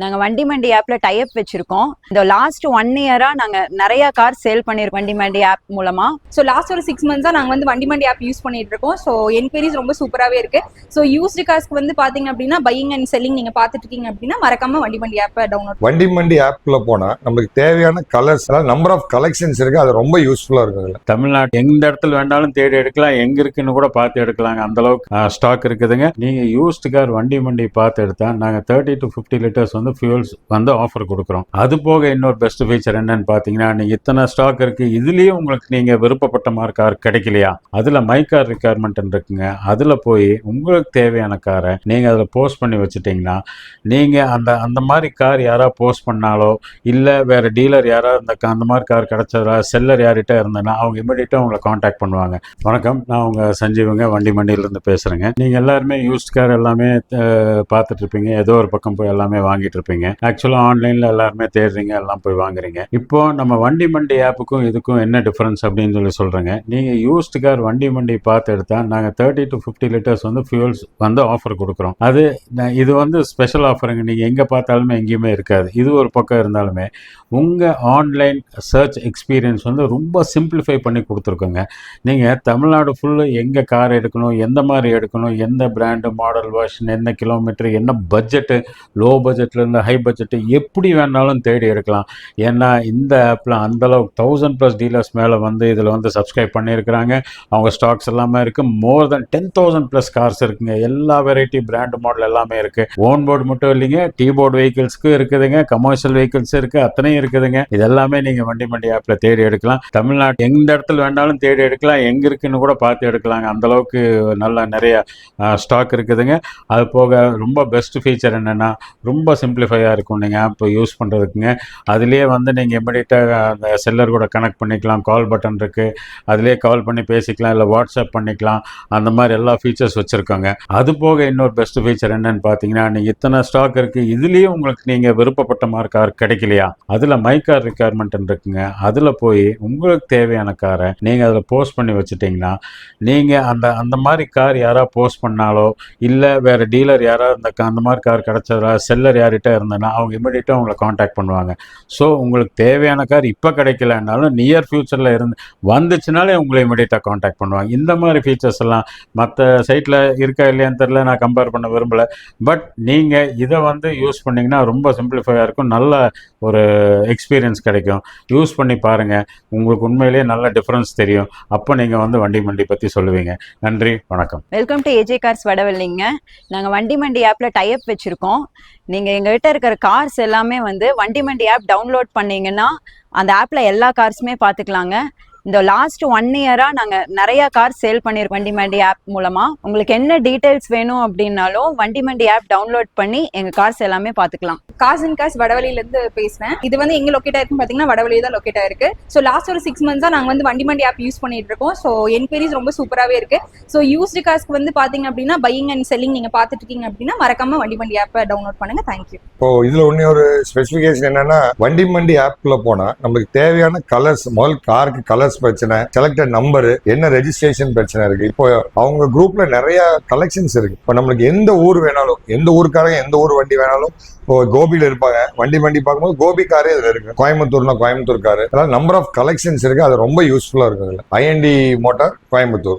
நாங்க வண்டி மண்டி ஆப்ல டைப் வச்சிருக்கோம். இந்த லாஸ்ட் ஒன் இயரா நாங்க நிறைய கார் சேல் பண்ணிருக்கோம் வண்டி மண்டி ஆப் மூலமா. ஸோ லாஸ்ட் ஒரு சிக்ஸ் மந்த்ஸாக நாங்கள் வந்து வண்டி மண்டி ஆப் யூஸ் பண்ணிட்டு இருக்கோம். ஸோ என்கொயரிஸ் ரொம்ப சூப்பராகவே இருக்கு. ஸோ யூஸ்டு காஸ்க்கு வந்து பார்த்தீங்க அப்படின்னா பையிங் அண்ட் செல்லிங் நீங்கள் பார்த்துட்டு இருக்கீங்க அப்படின்னா மறக்காம வண்டி மண்டி ஆப்பை டவுன்லோட் வண்டி மண்டி ஆப்ல போனா நம்மளுக்கு தேவையான கலர்ஸ் நம்பர் ஆஃப் கலெக்ஷன்ஸ் இருக்கு அது ரொம்ப யூஸ்ஃபுல்லா இருக்கும் இதுல தமிழ்நாட்டு எந்த இடத்துல வேணாலும் தேடி எடுக்கலாம். எங்க இருக்குன்னு கூட பார்த்து எடுக்கலாங்க. அந்த அளவுக்கு ஸ்டாக் இருக்குதுங்க. நீங்க யூஸ்டு கார் வண்டி மண்டி பார்த்து எடுத்தா நாங்க தேர்ட்டி டு ஃபிஃப்டி லிட்டர்ஸ் வந்து வந்து ஃபியூல்ஸ் வந்து ஆஃபர் கொடுக்குறோம். அது போக இன்னொரு பெஸ்ட் ஃபீச்சர் என்னன்னு பார்த்தீங்கன்னா நீங்கள் இத்தனை ஸ்டாக் இருக்கு இதுலேயும் உங்களுக்கு நீங்கள் விருப்பப்பட்ட மாதிரி கார் கிடைக்கலையா? அதில் மை கார் ரிக்யர்மெண்ட் இருக்குங்க. அதில் போய் உங்களுக்கு தேவையான காரை நீங்கள் அதில் போஸ்ட் பண்ணி வச்சுட்டிங்கன்னா நீங்கள் அந்த அந்த மாதிரி கார் யாராவது போஸ்ட் பண்ணாலோ இல்லை வேறு டீலர் யாராவது அந்த அந்த மாதிரி கார் கிடச்சதா செல்லர் யார்கிட்ட இருந்தேன்னா அவங்க இமீடியட்டாக உங்களை காண்டாக்ட் பண்ணுவாங்க. வணக்கம் நான் உங்கள் சஞ்சீவங்க வண்டி மண்டியிலேருந்து பேசுகிறேங்க நீங்கள் எல்லாருமே யூஸ்ட் கார் எல்லாமே பார்த்துட்ருப்பீங்க ஏதோ ஒரு பக்கம் போய் எல்லாமே வாங்கிட்டு இருப்பீங்க ஆக்சுவலாக ஆன்லைனில் எல்லாருமே தேடுறீங்க எல்லாம் போய் வாங்குறீங்க. இப்போ நம்ம வண்டி மண்டி ஆப்புக்கும் இதுக்கும் என்ன டிஃப்ரென்ஸ் அப்படின்னு சொல்லி சொல்கிறேங்க நீங்கள் யூஸ்டு கார் வண்டி மண்டி பார்த்து எடுத்தால் நாங்கள் தேர்ட்டி டு ஃபிஃப்டி லிட்டர்ஸ் வந்து ஃபியூல்ஸ் வந்து ஆஃபர் கொடுக்குறோம். அது இது வந்து ஸ்பெஷல் ஆஃபருங்க நீங்கள் எங்கே பார்த்தாலுமே எங்கேயுமே இருக்காது. இது ஒரு பக்கம் இருந்தாலுமே உங்கள் ஆன்லைன் சர்ச் எக்ஸ்பீரியன்ஸ் வந்து ரொம்ப சிம்பிளிஃபை பண்ணி கொடுத்துருக்கோங்க. நீங்கள் தமிழ்நாடு ஃபுல்லு எங்கே கார் எடுக்கணும் எந்த மாதிரி எடுக்கணும் எந்த பிராண்டு மாடல் வெர்ஷன் என்ன கிலோமீட்டர் என்ன பட்ஜெட்டு லோ பட்ஜெட்டில் பட்ஜெட்லேருந்து ஹை பட்ஜெட்டு எப்படி வேணாலும் தேடி எடுக்கலாம். ஏன்னா இந்த ஆப்பில் அந்தளவுக்கு தௌசண்ட் ப்ளஸ் டீலர்ஸ் மேலே வந்து இதில் வந்து சப்ஸ்கிரைப் பண்ணியிருக்கிறாங்க. அவங்க ஸ்டாக்ஸ் எல்லாமே இருக்குது more than ten thousand plus cars இருக்குங்க. எல்லா வெரைட்டி பிராண்ட் மாடல் எல்லாமே இருக்குது ஓன் போர்டு மட்டும் இல்லைங்க. டீ போர்டு வெஹிக்கிள்ஸ்க்கு இருக்குதுங்க. கமர்ஷியல் வெஹிக்கிள்ஸ் இருக்குது அத்தனையும் இருக்குதுங்க. இது எல்லாமே நீங்கள் வண்டி வண்டி ஆப்பில் தேடி எடுக்கலாம். தமிழ்நாட்டு எந்த இடத்துல வேணாலும் தேடி எடுக்கலாம். எங்கே இருக்குன்னு கூட பார்த்து எடுக்கலாங்க. அந்த அளவுக்கு நல்ல நிறைய ஸ்டாக் இருக்குதுங்க. அது போக ரொம்ப பெஸ்ட் ஃபீச்சர் என்னென்னா ரொம்ப சிம்பிளிஃபையாக இருக்கும் நீங்கள் ஆப் யூஸ் பண்ணுறதுக்குங்க அதுலேயே வந்து நீங்கள் இமிடியட்டாக அந்த செல்லர் கூட கனெக்ட் பண்ணிக்கலாம். கால் பட்டன் இருக்குது அதுலேயே கால் பண்ணி பேசிக்கலாம். இல்லை வாட்ஸ்அப் பண்ணிக்கலாம். அந்த மாதிரி எல்லா ஃபீச்சர்ஸ் வச்சுருக்காங்க. அது போக இன்னொரு பெஸ்ட் ஃபீச்சர் என்னன்னு பார்த்தீங்கன்னா நீங்கள் இத்தனை ஸ்டாக் இருக்குது இதுலேயே உங்களுக்கு நீங்கள் விருப்பப்பட்ட மாதிரி கார் கிடைக்கலையா? அதில் மை கார் ரிக்யர்மெண்ட் இருக்குங்க. அதில் போய் உங்களுக்கு தேவையான காரை நீங்கள் அதில் போஸ்ட் பண்ணி வச்சுட்டிங்கன்னா நீங்கள் அந்த அந்த மாதிரி கார் யாராவது போஸ்ட் பண்ணாலோ இல்லை வேறு டீலர் யாராவது அந்த க- அந்த மாதிரி கார் கிடச்சதா? செல்லர் கிட்டே இருந்தேன்னா அவங்க இமீடியட்டாக உங்களை காண்டாக்ட் பண்ணுவாங்க. ஸோ உங்களுக்கு தேவையான கார் இப்போ கிடைக்கலனாலும் நியர் ஃப்யூச்சரில் இருந்து வந்துச்சுனாலே உங்களை இமீடியட்டாக காண்டாக்ட் பண்ணுவாங்க. இந்த மாதிரி ஃபீச்சர்ஸ் எல்லாம் மற்ற சைட்டில் இருக்கா இல்லையான்னு தெரில நான் கம்பேர் பண்ண விரும்பலை. பட் நீங்கள் இதை வந்து யூஸ் பண்ணிங்கன்னா ரொம்ப சிம்பிளிஃபையாக இருக்கும். நல்ல ஒரு எக்ஸ்பீரியன்ஸ் கிடைக்கும். யூஸ் பண்ணி பாருங்கள் உங்களுக்கு உண்மையிலேயே நல்ல டிஃப்ரென்ஸ் தெரியும். அப்போ நீங்கள் வந்து வண்டி மண்டி பற்றி சொல்லுவீங்க. நன்றி வணக்கம். வெல்கம் டு ஏஜே கார்ஸ் வடவள்ளிங்க நாங்கள் வண்டி மண்டி ஆப்பில் டைப் நீங்கள் நீங்க எங்ககிட்ட இருக்கிற கார்ஸ் எல்லாமே வந்து வண்டி மண்டி ஆப் டவுன்லோட் பண்ணீங்கன்னா அந்த ஆப்பில் எல்லா கார்ஸுமே பார்த்துக்கலாங்க இந்த லாஸ்ட் ஒன் இயரா நாங்க நிறைய கார் சேல் பண்ணிருக்கோம் வண்டி மண்டி ஆப் மூலமா. உங்களுக்கு என்ன டீடைல்ஸ் வேணும் அப்படின்னாலும் வண்டி மண்டி ஆப் டவுன்லோட் பண்ணி எங்க கார்ஸ் எல்லாமே பார்த்துக்கலாம் காஸ் அண்ட் காஸ் வடவழியிலேருந்து பேசுகிறேன் இது வந்து எங்கே லொக்கேட் ஆயிருக்குன்னு பார்த்தீங்கன்னா வடவழி தான் லொக்கேட் ஆயிருக்கு. ஸோ லாஸ்ட் ஒரு சிக்ஸ் மந்த்ஸாக நாங்கள் வந்து வண்டி மண்டி ஆப் யூஸ் பண்ணிட்டு இருக்கோம். ஸோ என்கொயரிஸ் ரொம்ப சூப்பராகவே இருக்கு. ஸோ யூஸ்டு காஸ்க்கு வந்து பார்த்தீங்க அப்படின்னா பையிங் அண்ட் செல்லிங் நீங்கள் பார்த்துட்டு இருக்கீங்க அப்படின்னா மறக்காம வண்டி மண்டி ஆப்பை டவுன்லோட் பண்ணுங்க. தேங்க்யூ இப்போ இதுல ஒண்ணு ஒரு ஸ்பெசிபிகேஷன் என்னன்னா வண்டி மண்டி ஆப்ல போனா நம்மளுக்கு தேவையான கலர்ஸ் முதல் காருக்கு கலர்ஸ் பிரச்சனை செலக்டட் நம்பர் என்ன ரெஜிஸ்ட்ரேஷன் பிரச்சனை இருக்கு. இப்போ அவங்க குரூப்ல நிறைய கலெக்ஷன்ஸ் இருக்கு. இப்போ நம்மளுக்கு எந்த ஊர் வேணாலும் எந்த ஊருக்காரங்க எந்த ஊர் வண்டி வேணாலும் இப்போ கோபியில இருப்பாங்க. வண்டி வண்டி பார்க்கும்போது கோபி காரே இதுல இருக்கு. கோயம்புத்தூர்னா கோயம்புத்தூர் காரு அதாவது நம்பர் ஆஃப் கலெக்ஷன்ஸ் இருக்கு. அது ரொம்ப யூஸ்ஃபுல்லா இருக்கும் ஐஎன்டி மோட்டார் கோயம்புத்தூர்.